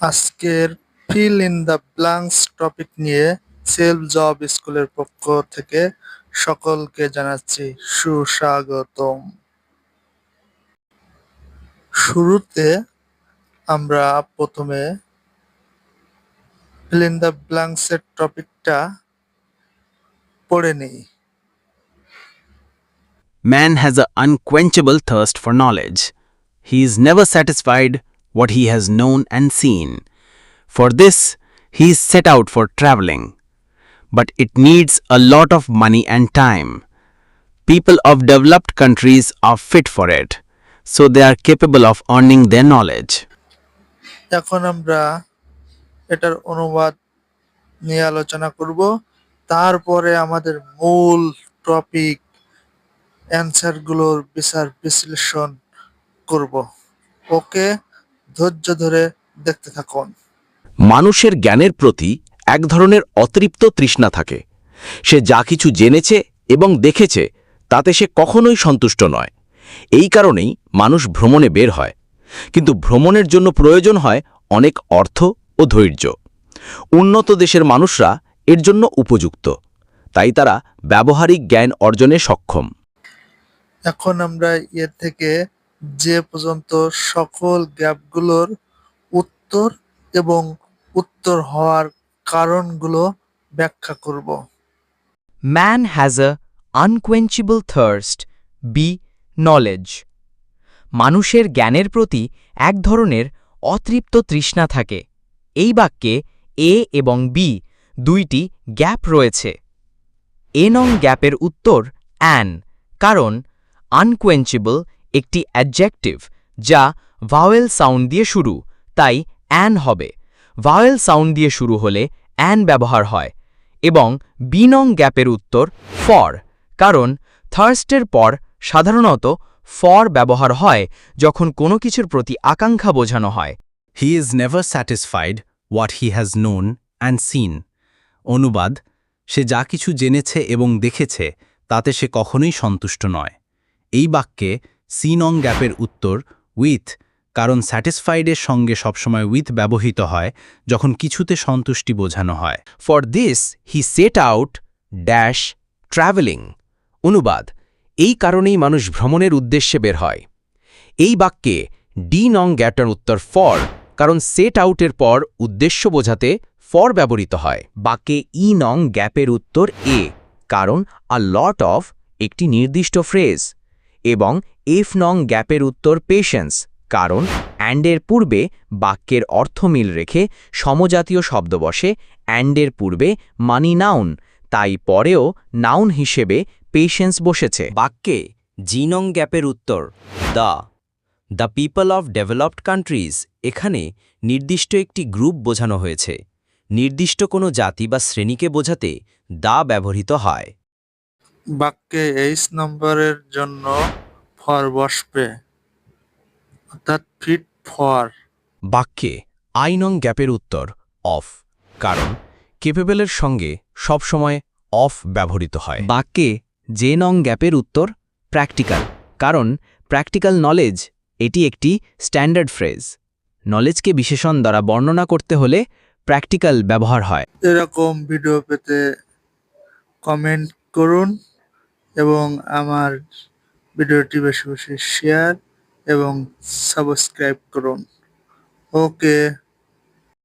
আজকের fill in the blanks topic নিয়ে self job স্কুলের পক্ষ থেকে সকলকে জানাচ্ছি সুস্বাগতম শুরুতে আমরা প্রথমে ফিল ইন দ্য ব্ল্যাঙ্কস এর টপিকটা পড়ে নিই Man has an unquenchable thirst for knowledge. He is never satisfied what he has known and seen. For this, he is set out for traveling. But it needs a lot of money and time. People of developed countries are fit for it, so they are capable of earning their knowledge. এখন আমরা এটার অনুবাদ নিয়ে আলোচনা করব তারপরে আমাদের মূল টপিক অ্যান্সারগুলোর বিচার বিশ্লেষণ করব ওকে ধৈর্য ধরে দেখতে থাকুন। মানুষের জ্ঞানের প্রতি এক ধরনের অতৃপ্ত তৃষ্ণা থাকে। সে যা কিছু জেনেছে এবং দেখেছে তাতে সে কখনোই সন্তুষ্ট নয়। এই কারণেই মানুষ ভ্রমণে বের হয়। কিন্তু ভ্রমণের জন্য প্রয়োজন হয় অনেক অর্থ ও ধৈর্য। উন্নত দেশের মানুষরা এর জন্য উপযুক্ত। তাই তারা ব্যবহারিক জ্ঞান অর্জনে সক্ষম। এখন আমরা এর থেকে যে পর্যন্ত সকল গ্যাপগুলোর উত্তর এবং উত্তর হওয়ার কারণগুলো ব্যাখ্যা করব Man has a unquenchable thirst, b. knowledge. মানুষের জ্ঞানের প্রতি এক ধরনের অতৃপ্ত তৃষ্ণা থাকে এই বাক্যে এ এবং বি দুইটি গ্যাপ রয়েছে এ নং গ্যাপের উত্তর অ্যান কারণ আনকোয়েঞ্চেবল একটি অ্যাডজেক্টিভ যা ভাওয়েল সাউন্ড দিয়ে শুরু, তাই অ্যান হবে। ভাওয়েল সাউন্ড দিয়ে শুরু হলে অ্যান ব্যবহার হয় এবং বিনং গ্যাপের উত্তর ফর কারণ থার্স্টের পর সাধারণত ফর ব্যবহার হয় যখন কোনো কিছুর প্রতি আকাঙ্ক্ষা বোঝানো হয়। He is never satisfied what he has known and seen অনুবাদ, সে যা কিছু জেনেছে এবং দেখেছে, তাতে সে কখনোই সন্তুষ্ট নয়। এই বাক্যে সি নং গ্যাপের উত্তর, উইথ কারণ স্যাটিসফাইডের সঙ্গে সবসময় উইথ ব্যবহৃত হয় যখন কিছুতে সন্তুষ্টি বোঝানো হয়। For this, he set out dash travelling অনুবাদ, এই কারণেই মানুষ ভ্রমণের উদ্দেশ্যে বের হয়। এই বাক্যে ডি নং গ্যাটার উত্তর ফর কারণ সেট আউটের পর উদ্দেশ্য বোঝাতে ফর ব্যবহৃত হয়। বাক্যে ই নং গ্যাপের উত্তর এ কারণ আ লট অফ একটি নির্দিষ্ট ফ্রেজ এবং এফ নং গ্যাপের উত্তর পেশেন্স কারণ অ্যান্ডের পূর্বে বাক্যের অর্থ মিল রেখে সমজাতীয় শব্দ বসে অ্যান্ডের পূর্বে মানি নাউন তাই পরেও নাউন হিসেবে পেশেন্স বসেছে। বাক্যে, জিনং গ্যাপের উত্তর the the people of developed countries এখানে নির্দিষ্ট একটি গ্রুপ বোঝানো হয়েছে। নির্দিষ্ট কোনো জাতি বা শ্রেণীকে বোঝাতে দা ব্যবহৃত হয়। বাক্যে এইচ নম্বরের জন্য ফর বসবে অর্থাৎ ফিট ফর। বাক্যে আই নং গ্যাপের উত্তর অফ কারণ কেপেবেলের সঙ্গে সবসময় অফ ব্যবহৃত হয়। বাক্যে যে নং গ্যাপের উত্তর প্র্যাকটিক্যাল কারণ প্র্যাকটিক্যাল নলেজ এটি একটি স্ট্যান্ডার্ড ফ্রেজ। নলেজকে বিশেষণ দ্বারা বর্ণনা করতে হলে প্র্যাকটিক্যাল ব্যবহার হয়। এরকম ভিডিও পেতে কমেন্ট করুন এবং আমার ভিডিওটি বেশি বেশি শেয়ার এবং সাবস্ক্রাইব করুন। ওকে।